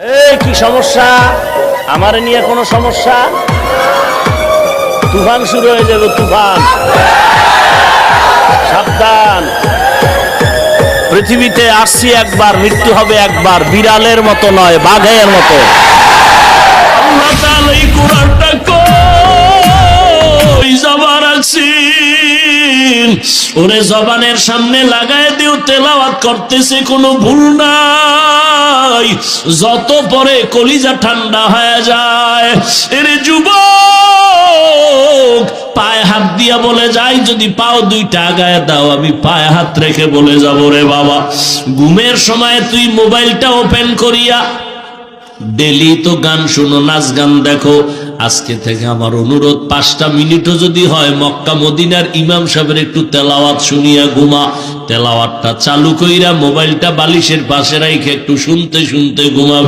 এই, কি সমস্যা? আমার নিয়ে কোনো সমস্যা? তুফান শুরু হয়ে যাবে, তুফান। সাবধান। পৃথিবীতে আসছি একবার, মৃত্যু হবে একবার, বিড়ালের মতো নয়, বাঘের মতো। ওরে জবানের সামনে লাগায় দিও, তেলাওয়াত করতেছে, কোনো ভুল নাই যত পরে কলিজা ঠান্ডা হয়ে যায়, এরে পায়ে হাত দিয়া বলে, যাই, যদি পাও দুইটা আগায় দাও, আমি পায়ে হাত রেখে বলে যাব রে বাবা। ঘুমের সময় তুই মোবাইলটা ওপেন করিয়া, ডেলি তো গান শুনো, নাচ গান দেখো। আজকে থেকে আমার অনুরোধ, পাঁচটা মিনিটও যদি হয়, মক্কা মদিনার ইমাম সাহেবের একটু তেলাওয়াত শুনিয়া ঘুমা। তেলাওয়াতটা চালু কইরা মোবাইলটা বালিশের পাশে রাইখে একটু শুনতে শুনতে ঘুমাবে।